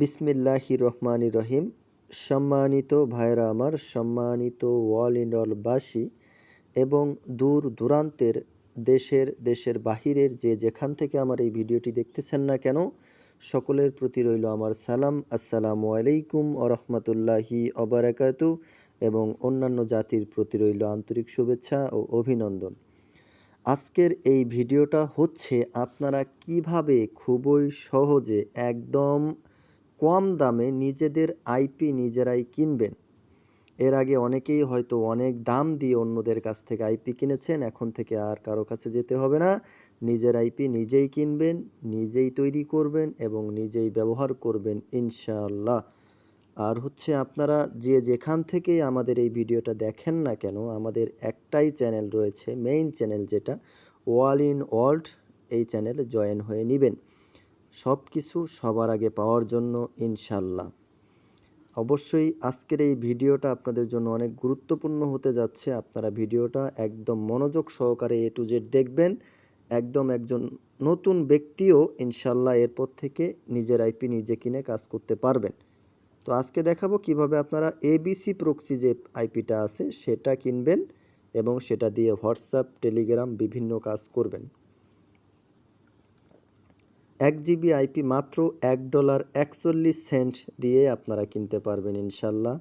বিসমিল্লাহি রহমানি রহিম। সম্মানিত ভাইরা আমার, সম্মানিত ওয়াল ইন্ডলবাসী এবং দূর দূরান্তের দেশের দেশের বাহিরের যে যেখান থেকে আমার এই ভিডিওটি দেখতেছেন না কেন, সকলের প্রতি রইল আমার সালাম। আসসালামু আলাইকুম আরহামতুল্লাহি অবরাকাতু এবং অন্যান্য জাতির প্রতি রইল আন্তরিক শুভেচ্ছা ও অভিনন্দন। আজকের এই ভিডিওটা হচ্ছে আপনারা কীভাবে খুবই সহজে একদম কম দামে নিজেদের আইপি নিজেরাই কিনবেন। এর আগে অনেকেই হয়তো অনেক দাম দিয়ে অন্যদের কাছ থেকে আইপি কিনেছেন, এখন থেকে আর কারও কাছে যেতে হবে না। নিজের আইপি নিজেই কিনবেন, নিজেই তৈরি করবেন এবং নিজেই ব্যবহার করবেন, ইনশাআল্লাহ। আর হচ্ছে আপনারা যে যেখান থেকেই আমাদের এই ভিডিওটা দেখেন না কেন, আমাদের একটাই চ্যানেল রয়েছে, মেইন চ্যানেল যেটা, ওয়াল ইন ওয়ার্ল্ড, এই চ্যানেলে জয়েন হয়ে নেবেন। সব কিছু সবার আগে পাওয়ার জন্য ইনশাল্লাহ অবশ্যই আজকের এই ভিডিওটা আপনাদের জন্য অনেক গুরুত্বপূর্ণ হতে যাচ্ছে। আপনারা ভিডিওটা একদম মনোযোগ সহকারে এ টু জেড দেখবেন। একদম একজন নতুন ব্যক্তিও ইনশাল্লাহ এরপর থেকে নিজের আইপি নিজে কিনে কাজ করতে পারবেন। তো আজকে দেখাবো কীভাবে আপনারা এবিসি প্রক্সি যে আইপিটা আছে সেটা কিনবেন এবং সেটা দিয়ে হোয়াটসঅ্যাপ, টেলিগ্রাম বিভিন্ন কাজ করবেন। এক জিবি আইপি মাত্র এক ডলার একচল্লিশ সেন্ট দিয়ে আপনারা কিনতে পারবেন ইনশাল্লাহ।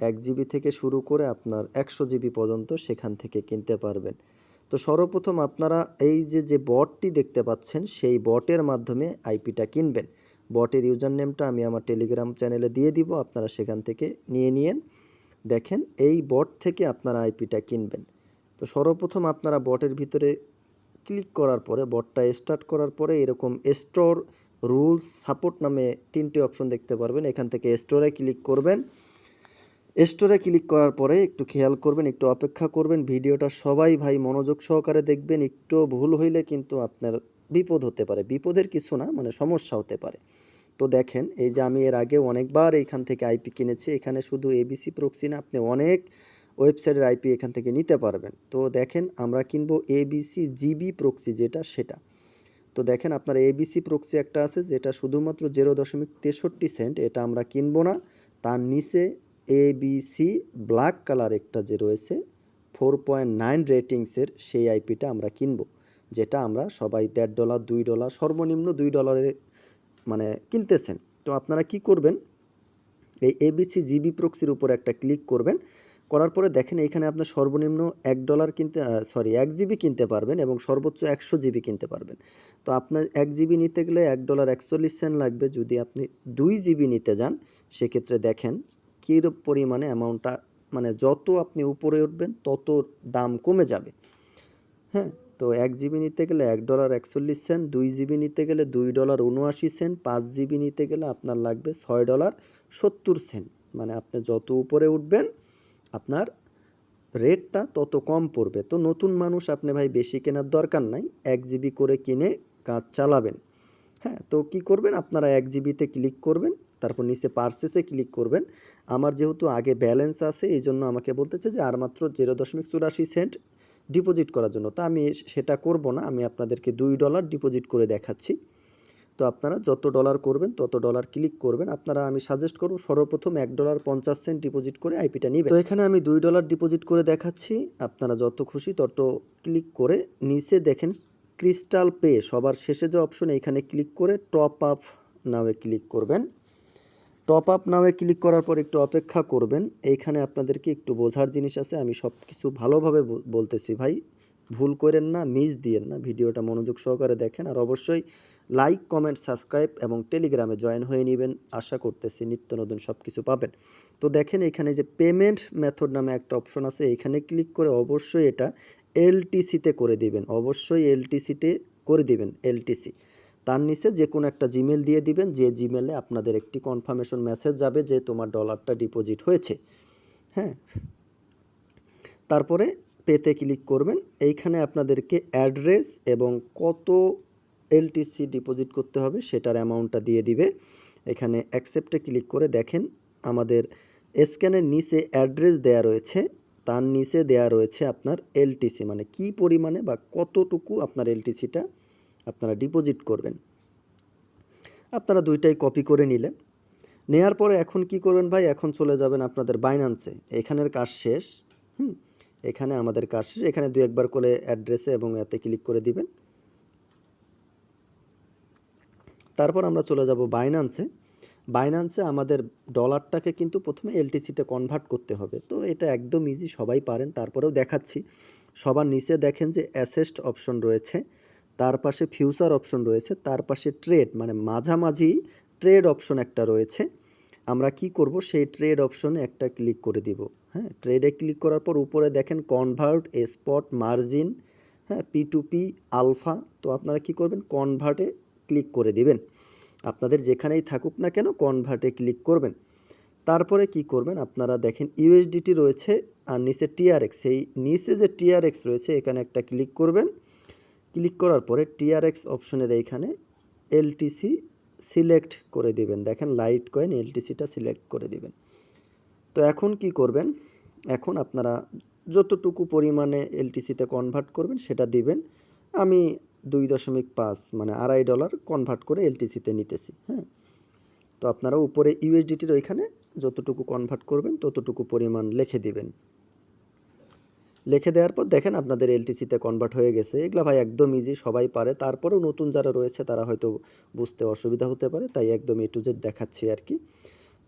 এক জিবি থেকে শুরু করে আপনার একশো জিবি পর্যন্ত সেখান থেকে কিনতে পারবেন। তো সর্বপ্রথম আপনারা এই যে যে বটটি দেখতে পাচ্ছেন, সেই বটের মাধ্যমে আইপিটা কিনবেন। বটের ইউজার নেমটা আমি আমার টেলিগ্রাম চ্যানেলে দিয়ে দিব, আপনারা সেখান থেকে নিয়ে নিয়েন। দেখেন, এই বট থেকে আপনারা আইপিটা কিনবেন। তো সর্বপ্রথম আপনারা বটের ভিতরে ক্লিক করার পরে বটটা স্টার্ট করার পরে এরকম স্টোর রুলস সাপোর্ট নামে তিনটি অপশন দেখতে পারবেন। এখান থেকে স্টোরে ক্লিক করবেন। স্টোরে ক্লিক করার পরে একটু খেয়াল করবেন, একটু অপেক্ষা করবেন। ভিডিওটা সবাই ভাই মনোযোগ সহকারে দেখবেন। একটু ভুল হইলে কিন্তু আপনার বিপদ হতে পারে। বিপদের কিছু না মানে সমস্যা হতে পারে। তো দেখেন, এই যে আমি এর আগে অনেকবার এইখান থেকে আইপি কিনেছি। এখানে শুধু এবিসি প্রক্সি না, আপনি অনেক ওয়েবসাইটের আইপি এখান থেকে নিতে পারবেন। তো দেখেন আমরা কিনবো এবিসি জিবি প্রক্সি যেটা, সেটা। তো দেখেন আপনার এবিসি প্রক্সি একটা আছে যেটা শুধুমাত্র জিরো দশমিক তেষট্টি সেন্ট, এটা আমরা কিনবো না। তার নিচে এবিসি ব্ল্যাক কালার একটা যে রয়েছে, ফোর পয়েন্ট নাইন রেটিংসের সেই আইপিটা আমরা কিনবো। যেটা আমরা সবাই দেড় ডলার, দুই ডলার, সর্বনিম্ন দুই ডলারে মানে কিনতেছেন। তো আপনারা কি করবেন? এই এবিসি জিবি প্রক্সির উপর একটা ক্লিক করবেন। করার পরে দেখেন এখানে আপনার সর্বনিম্ন এক ডলার কিনতে সরি এক জিবি কিনতে পারবেন এবং সর্বোচ্চ একশো জিবি কিনতে পারবেন। তো আপনার এক জিবি নিতে গেলে এক ডলার একচল্লিশ সেন্ট লাগবে। যদি আপনি দুই জিবি নিতে যান, সেক্ষেত্রে দেখেন কী পরিমাণে অ্যামাউন্টটা মানে যত আপনি উপরে উঠবেন, তত দাম কমে যাবে। হ্যাঁ তো এক জিবি নিতে গেলে এক ডলার একচল্লিশ সেন্ট দুই জিবি নিতে গেলে দুই ডলার উনআশি সেন্ট পাঁচ জিবি নিতে গেলে আপনার লাগবে ছয় ডলার সত্তর সেন্ট মানে আপনি যত উপরে উঠবেন আপনার রেটটা তত কম পড়বে। তো নতুন মানুষ আপনি ভাই বেশি কেনার দরকার নাই, এক জিবি করে কিনে কাজ চালাবেন। হ্যাঁ তো কি করবেন? আপনারা এক জিবিতে ক্লিক করবেন, তারপর নিচে পার্সেসে ক্লিক করবেন। আমার যেহেতু আগে ব্যালেন্স আছে, এই জন্য আমাকে বলতেছে যে আর মাত্র জিরো দশমিক চুরাশি সেন্ট ডিপোজিট করার জন্য। তা আমি সেটা করব না, আমি আপনাদেরকে দুই ডলার ডিপোজিট করে দেখাচ্ছি। তো আপনারা যত ডলার করবেন, তত ডলার ক্লিক করবেন। আপনারা আমি সাজেস্ট করব, সর্বপ্রথম এক ডলার পঞ্চাশ সেন্ট ডিপোজিট করে আইপিটা নেবেন। তো এখানে আমি দুই ডলার ডিপোজিট করে দেখাচ্ছি। আপনারা যত খুশি তত ক্লিক করে নিচে দেখেন ক্রিস্টাল পে সবার শেষে যে অপশন এখানে ক্লিক করে টপ আপ নামে ক্লিক করবেন। টপ আপ নামে ক্লিক করার পর একটু অপেক্ষা করবেন। এইখানে আপনাদেরকে একটু বোঝার জিনিস আছে, আমি সব কিছু ভালোভাবে বলতেছি ভাই। ভুল করেন না, মিস দিয়েন না। ভিডিওটা মনোযোগ সহকারে দেখেন আর অবশ্যই লাইক কমেন্ট সাবস্ক্রাইব এবং টেলিগ্রামে জয়েন হয়ে নেবেন। আশা করতেছি নিত্য নতুন সব কিছু পাবেন। তো দেখেন এখানে যে পেমেন্ট মেথড নামে একটা অপশন আছে, এখানে ক্লিক করে অবশ্যই এটা এলটিসিতে করে দিবেন। অবশ্যই এলটিসিতে করে দিবেন এলটিসি তার নিচে যে কোনো একটা জিমেল দিয়ে দিবেন, যে জিমেলে আপনাদের একটি কনফার্মেশন মেসেজ যাবে যে তোমার ডলারটা ডিপোজিট হয়েছে। হ্যাঁ? তারপরে পেতে ক্লিক করবেন। এইখানে আপনাদেরকে অ্যাড্রেস এবং কত এলটিসি ডিপোজিট করতে হবে সেটার অ্যামাউন্টটা দিয়ে দিবে। এখানে অ্যাকসেপ্টে ক্লিক করে দেখেন আমাদের স্ক্যানের নিচে অ্যাড্রেস দেয়া রয়েছে। তার নিচে দেয়া রয়েছে আপনার এলটিসি মানে কি পরিমাণে বা কতটুকু আপনার এলটিসিটা আপনারা ডিপোজিট করবেন। আপনারা দুইটাই কপি করে নিলেন। নেয়ার পরে এখন কি করবেন ভাই? এখন চলে যাবেন আপনাদের বাইনান্সে এখানের কাজ শেষ। হুম? এখানে আমাদের কাজ শেষ। এখানে দু একবার করে অ্যাড্রেসে এবং এতে ক্লিক করে দিবেন। তারপর আমরা চলে যাব বাইনান্সে বাইনান্সে আমাদের ডলারটাকে কিন্তু প্রথমে এলটিসিতে কনভার্ট করতে হবে। তো এটা একদম ইজি সবাই পারেন, তারপরেও দেখাচ্ছি। সবার নিচে দেখেন যে অ্যাসেস্ট অপশন রয়েছে, তার পাশে ফিউচার অপশন রয়েছে, তার পাশে ট্রেড মানে মাঝামাঝি ট্রেড অপশন একটা রয়েছে। আমরা কি করব? সেই ট্রেড অপশনে একটা ক্লিক করে দিব। হ্যাঁ ট্রেডে ক্লিক করার পর উপরে দেখেন কনভার্ট স্পট মার্জিন হ্যাঁ পি টু পি আলফা তো আপনারা কি করবেন? কনভার্টে ক্লিক করে দিবেন। আপনাদের যেখানেই থাকুক না কেন কনভার্টে ক্লিক করবেন। তারপরে কি করবেন? আপনারা দেখেন ইউএসডিটি রয়েছে আর নিচে টিআরএক্স সেই নিচে যে টিআরএক্স রয়েছে, এখানে একটা ক্লিক করবেন। ক্লিক করার পরে টিআরএক্স অপশনের এইখানে এলটিসি সিলেক্ট করে দিবেন। দেখেন লাইট কয়েন এলটিসিটা সিলেক্ট করে দিবেন। তো এখন কি করবেন? এখন আপনারা যতটুকু পরিমাণে এলটিসিতে কনভার্ট করবেন সেটা দিবেন। আমি দুই দশমিক পাঁচ মানে আড়াই ডলার কনভার্ট করে এলটিসিতে নিতেছি হ্যাঁ? তো আপনারা উপরে ইউএসডিটির ওইখানে যতটুকু কনভার্ট করবেন ততটুকু পরিমাণ লিখে দিবেন। লিখে দেওয়ার পর দেখেন আপনাদের এলটিসিতে কনভার্ট হয়ে গেছে। এগুলা ভাই একদম ইজি সবাই পারে। তারপরেও নতুন যারা রয়েছে তারা হয়তো বুঝতে অসুবিধা হতে পারে, তাই একদম এ টু জেড দেখাচ্ছি আর কি।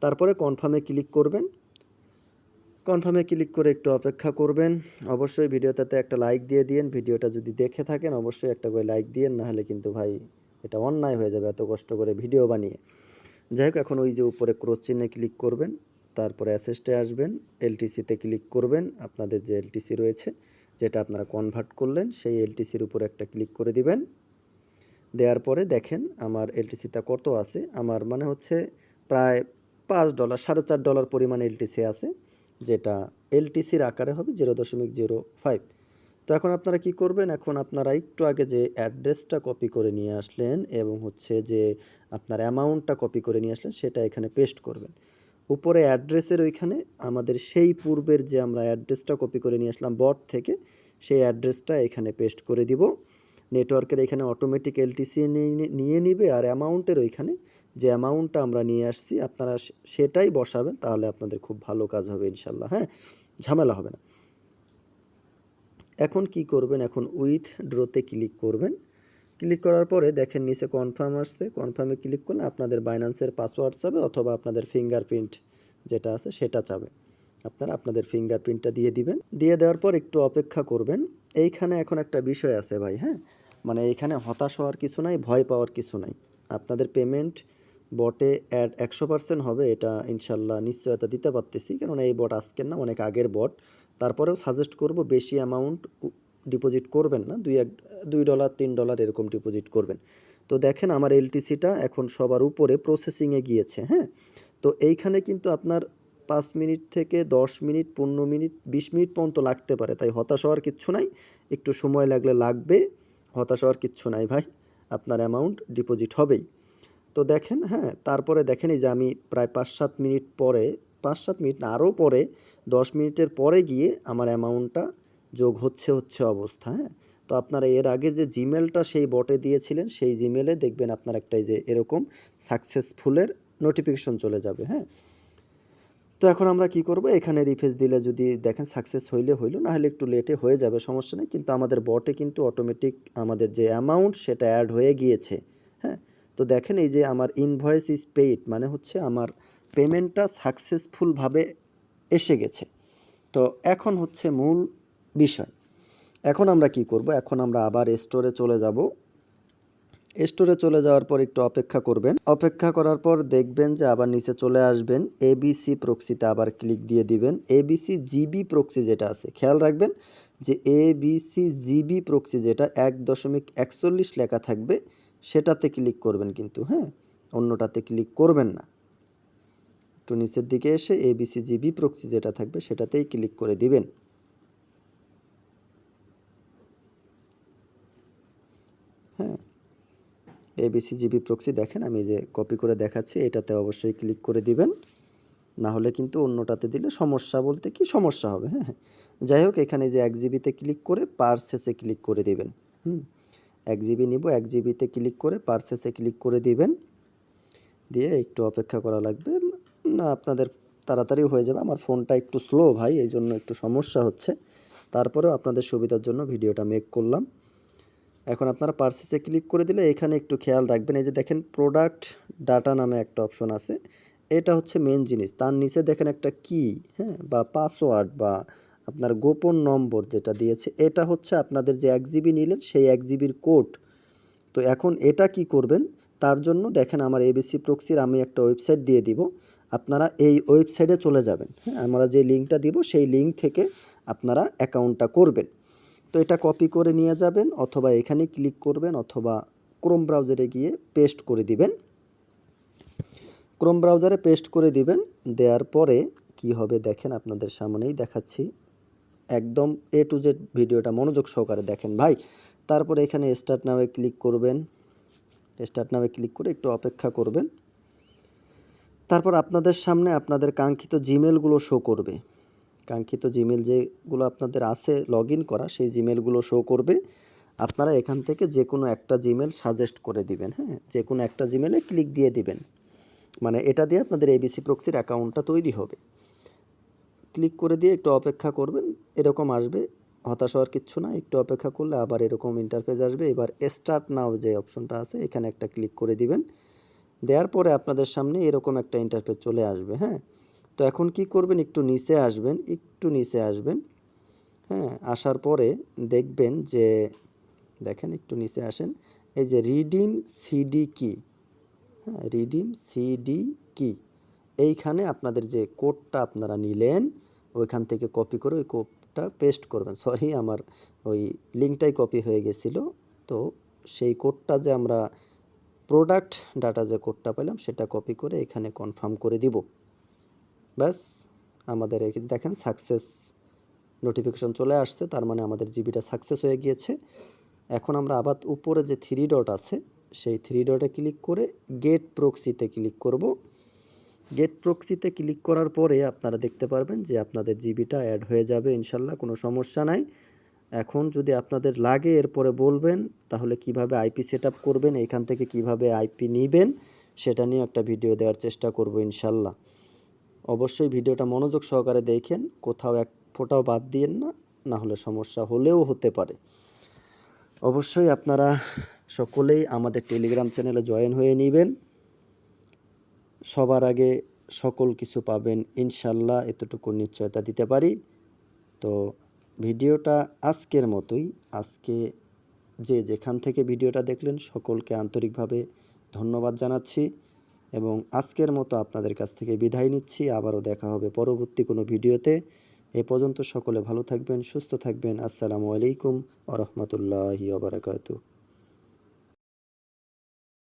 তারপরে কনফার্মে ক্লিক করবেন। কনফার্মে ক্লিক করে একটু অপেক্ষা করবেন। অবশ্যই ভিডিওটাতে একটা লাইক দিয়ে দিন। ভিডিওটা যদি দেখে থাকেন, অবশ্যই একটা করে লাইক দিয়েন, নাহলে কিন্তু ভাই এটা অন্যায় হয়ে যাবে এত কষ্ট করে ভিডিও বানিয়ে। যাই হোক, এখন ওই যে উপরে ক্রোচ চিহ্নে ক্লিক করবেন, তারপরে অ্যাসেস্টে আসবেন এলটিসিতে ক্লিক করবেন, আপনাদের যে এলটিসি রয়েছে, যেটা আপনারা কনভার্ট করলেন, সেই এলটিসির উপর একটা ক্লিক করে দিবেন। দেওয়ার পরে দেখেন আমার এলটিসিটা কত আছে? আমার মানে হচ্ছে প্রায় পাঁচ ডলার, সাড়ে চার ডলার পরিমাণ এলটিসি আছে। যেটা এলটিসির আকারে হবে জিরো দশমিক জিরো ফাইভ। তো এখন আপনারা কি করবেন? এখন আপনারা একটু আগে যে অ্যাড্রেসটা কপি করে নিয়ে আসলেন এবং হচ্ছে যে আপনার অ্যামাউন্টটা কপি করে নিয়ে আসলেন, সেটা এখানে পেস্ট করবেন। উপরে অ্যাড্রেসের ওইখানে আমাদের সেই পূর্বের যে আমরা অ্যাড্রেসটা কপি করে নিয়ে আসলাম বট থেকে, সেই অ্যাড্রেসটা এখানে পেস্ট করে দিব। নেটওয়ার্কের এখানে অটোমেটিক এলটিসি নিয়ে নিবে আর অ্যামাউন্টের ওইখানে যে অ্যামাউন্টটা আমরা নিয়ে আসছি, আপনারা সেটাই বসাবেন, তাহলে আপনাদের খুব ভালো কাজ হবে ইনশাল্লাহ হ্যাঁ? ঝামেলা হবে না। এখন কি করবেন? এখন উইথ ড্রোতে ক্লিক করবেন। ক্লিক করার পরে দেখেন নিচে কনফার্ম আসছে কনফার্মে ক্লিক করলে আপনাদের বাইন্যান্সের পাসওয়ার্ড চাবে অথবা আপনাদের ফিঙ্গারপ্রিন্ট যেটা আছে সেটা চাবে। আপনারা আপনাদের ফিঙ্গারপ্রিন্টটা দিয়ে দিবেন। দিয়ে দেওয়ার পর একটু অপেক্ষা করবেন। এইখানে এখন একটা বিষয় আছে ভাই হ্যাঁ? মানে এইখানে হতাশ হওয়ার কিছু নাই, ভয় পাওয়ার কিছু নাই। আপনাদের পেমেন্ট বটে অ্যাড একশো পার্সেন্ট হবে, এটা ইনশাল্লাহ নিশ্চয়তা দিতে পারতেছি, কেননা এই বট আজকের না, অনেক আগের বট। তারপরেও সাজেস্ট করব বেশি অ্যামাউন্ট ডিপোজিট করবেন না, দুই এক, দুই ডলার তিন ডলার এরকম ডিপোজিট করবেন। তো দেখেন আমার এলটিসিটা এখন সবার উপরে প্রসেসিংয়ে গিয়েছে হ্যাঁ? তো এইখানে কিন্তু আপনার পাঁচ মিনিট থেকে দশ মিনিট, পনেরো মিনিট, বিশ মিনিট পর্যন্ত লাগতে পারে, তাই হতাশ হওয়ার কিচ্ছু নাই। একটু সময় লাগলে লাগবে। হতাশ হওয়ার কিচ্ছু নাই ভাই, আপনার অ্যামাউন্ট ডিপোজিট হবেই। তো দেখেন হ্যাঁ তারপরে দেখেন এই যে আমি প্রায় পাঁচ সাত মিনিট পরে পাঁচ সাত মিনিট না, আরও পরে, দশ মিনিটের পরে গিয়ে আমার অ্যামাউন্টটা যোগ হচ্ছে হচ্ছে অবস্থা হ্যাঁ। তো আপনারা এর আগে যে জিমেলটা সেই বটে দিয়েছিলেন, সেই জিমেলে দেখবেন আপনার একটা যে এরকম সাকসেসফুলের নোটিফিকেশন চলে যাবে হ্যাঁ। তো এখন আমরা কি করব? এখানে রিফ্রেশ দিলে যদি দেখেন সাকসেস হইলে হইল না হলে একটু লেটে হয়ে যাবে, সমস্যা নেই। কিন্তু আমাদের বটে কিন্তু অটোমেটিক আমাদের যে অ্যামাউন্ট সেটা অ্যাড হয়ে গিয়েছে। হ্যাঁ? তো দেখেন এই যে আমার ইনভয়েস ইজ পেইড মানে হচ্ছে আমার পেমেন্টটা সাকসেসফুলভাবে এসে গেছে। তো এখন হচ্ছে মূল বিষয়। এখন আমরা কি করব? এখন আমরা আবার স্টোরে চলে যাব। স্টোরে চলে যাওয়ার পর একটু অপেক্ষা করবেন। অপেক্ষা করার পর দেখবেন যে আবার নিচে চলে আসবেন। এবিসি প্রক্সিতে আবার ক্লিক দিয়ে দিবেন। এবিসি জিবি প্রক্সি যেটা আছে, খেয়াল রাখবেন যে এবিসি জিবি প্রক্সি যেটা এক দশমিক একচল্লিশ লেখা থাকবে, সেটাতে ক্লিক করবেন কিন্তু হ্যাঁ? অন্যটাতে ক্লিক করবেন না। একটু নিচের দিকে এসে এবিসি জিবি প্রক্সি যেটা থাকবে, সেটাতেই ক্লিক করে দিবেন। হ্যাঁ? এবিসি জিবি প্রক্সি দেখেন, আমি যে কপি করে দেখাচ্ছি, এটাতে অবশ্যই ক্লিক করে দিবেন। না হলে কিন্তু অন্যটাতে দিলে সমস্যা বলতে কি সমস্যা হবে হ্যাঁ হ্যাঁ। যাই হোক, এখানে যে এক জিবিতে ক্লিক করে পার্সেসে ক্লিক করে দিবেন, হুম। এক জিবি নিব, এক জিবিতে ক্লিক করে পার্সেসে ক্লিক করে দিবেন। দিয়ে একটু অপেক্ষা করা লাগবে। না, আপনাদের তাড়াতাড়ি হয়ে যাবে। আমার ফোনটা একটু স্লো ভাই এই জন্য একটু সমস্যা হচ্ছে। তারপরেও আপনাদের সুবিধার জন্য ভিডিওটা মেক করলাম। এখন আপনারা পার্সেসে ক্লিক করে দিলে এখানে একটু খেয়াল রাখবেন, এই যে দেখেন প্রোডাক্ট ডাটা নামে একটা অপশন আছে, এটা হচ্ছে মেন জিনিস। তার নিচে দেখেন একটা কি হ্যাঁ বা পাসওয়ার্ড বা আপনার গোপন নম্বর যেটা দিয়েছে, এটা হচ্ছে আপনাদের যে এক জিবি নিলেন সেই এক জিবির কোড তো এখন এটা কি করবেন? তার জন্য দেখেন আমার এবিসি প্রক্সির আমি একটা ওয়েবসাইট দিয়ে দিব, আপনারা এই ওয়েবসাইটে চলে যাবেন হ্যাঁ আমরা যে লিঙ্কটা দিব সেই লিঙ্ক থেকে আপনারা অ্যাকাউন্টটা করবেন। তো এটা কপি করে নিয়ে যাবেন অথবা এখানে ক্লিক করবেন অথবা ক্রোম ব্রাউজারে গিয়ে পেস্ট করে দিবেন। ক্রোম ব্রাউজারে পেস্ট করে দিবেন। দেওয়ার পরে কি হবে দেখেন আপনাদের সামনেই দেখাচ্ছি। একদম এ টু জেড ভিডিওটা মনোযোগ সহকারে দেখেন ভাই। তারপরে এখানে স্টার্ট নামে ক্লিক করবেন। স্টার্ট নামে ক্লিক করে একটু অপেক্ষা করবেন। তারপর আপনাদের সামনে আপনাদের কাঙ্ক্ষিত জিমেলগুলো শো করবে। কাঙ্ক্ষিত জিমেল যেগুলো আপনাদের আছে লগ করা, সেই জিমেলগুলো শো করবে। আপনারা এখান থেকে যে কোনো একটা জিমেল সাজেস্ট করে দিবেন হ্যাঁ? যে কোনো একটা জিমেলে ক্লিক দিয়ে দিবেন। মানে এটা দিয়ে আপনাদের এবিসি প্রক্সির অ্যাকাউন্টটা তৈরি হবে। ক্লিক করে দিয়ে একটু অপেক্ষা করবেন, এরকম আসবে। হতাশ হওয়ার কিচ্ছু না, একটু অপেক্ষা করলে আবার এরকম ইন্টারফেস আসবে। এবার স্টার্ট নাও যে অপশনটা আছে, এখানে একটা ক্লিক করে দিবেন। দেওয়ার পরে আপনাদের সামনে এরকম একটা ইন্টারফেস চলে আসবে হ্যাঁ? তো এখন কি করবেন? একটু নিচে আসবেন, একটু নিচে আসবেন। হ্যাঁ আসার পরে দেখবেন যে, দেখেন একটু নিচে আসেন। এই যে রিডিম সিডি কি হ্যাঁ রিডিম সিডি কি এইখানে আপনাদের যে কোডটা আপনারা নিলেন, ওইখান থেকে কপি করে ওই কোডটা পেস্ট করবেন। সরি আমার ওই লিঙ্কটাই কপি হয়ে গেছিল। তো সেই কোডটা যে আমরা প্রোডাক্ট ডাটা যে কোডটা পেলাম সেটা কপি করে এখানে কনফার্ম করে দিব। ব্যাস, আমাদের এই দেখেন সাকসেস নোটিফিকেশন চলে আসছে, তার মানে আমাদের জিবিটা সাকসেস হয়ে গিয়েছে। এখন আমরা আবার উপরে যে থ্রি ডট আছে, সেই থ্রি ডটে ক্লিক করে গেট প্রক্সিতে ক্লিক করব। গেট প্রক্সিতে ক্লিক করার পরে আপনারা দেখতে পারবেন যে আপনাদের জিবিটা অ্যাড হয়ে যাবে, ইনশাল্লাহ কোনো সমস্যা নাই। এখন যদি আপনাদের লাগে, এরপরে বলবেন, তাহলে কীভাবে আইপি সেট করবেন, এখান থেকে কীভাবে আইপি নেবেন, সেটা নিয়ে একটা ভিডিও দেওয়ার চেষ্টা করব, ইনশাল্লাহ। অবশ্যই ভিডিওটা মনোযোগ সহকারে দেখেন, কোথাও এক ফোঁটাও বাদ দিয়েন না না হলে সমস্যা হলেও হতে পারে। অবশ্যই আপনারা সকলেই আমাদের টেলিগ্রাম চ্যানেলে জয়েন হয়ে নেবেন। সবার আগে সকল কিছু পাবেন, ইনশাল্লাহ এতটুকু নিশ্চয়তা দিতে পারি। তো ভিডিওটা আজকের মতোই। আজকে যে যেখান থেকে ভিডিওটা দেখলেন, সকলকে আন্তরিকভাবে ধন্যবাদ জানাচ্ছি। এবং আজকের মতো আপনাদের কাছ থেকে বিদায় নিচ্ছি। আবারও দেখা হবে পরবর্তী কোনো ভিডিওতে। এ পর্যন্ত সকলে ভালো থাকবেন, সুস্থ থাকবেন। আসসালামু আলাইকুম আ রহমতুল্লাহি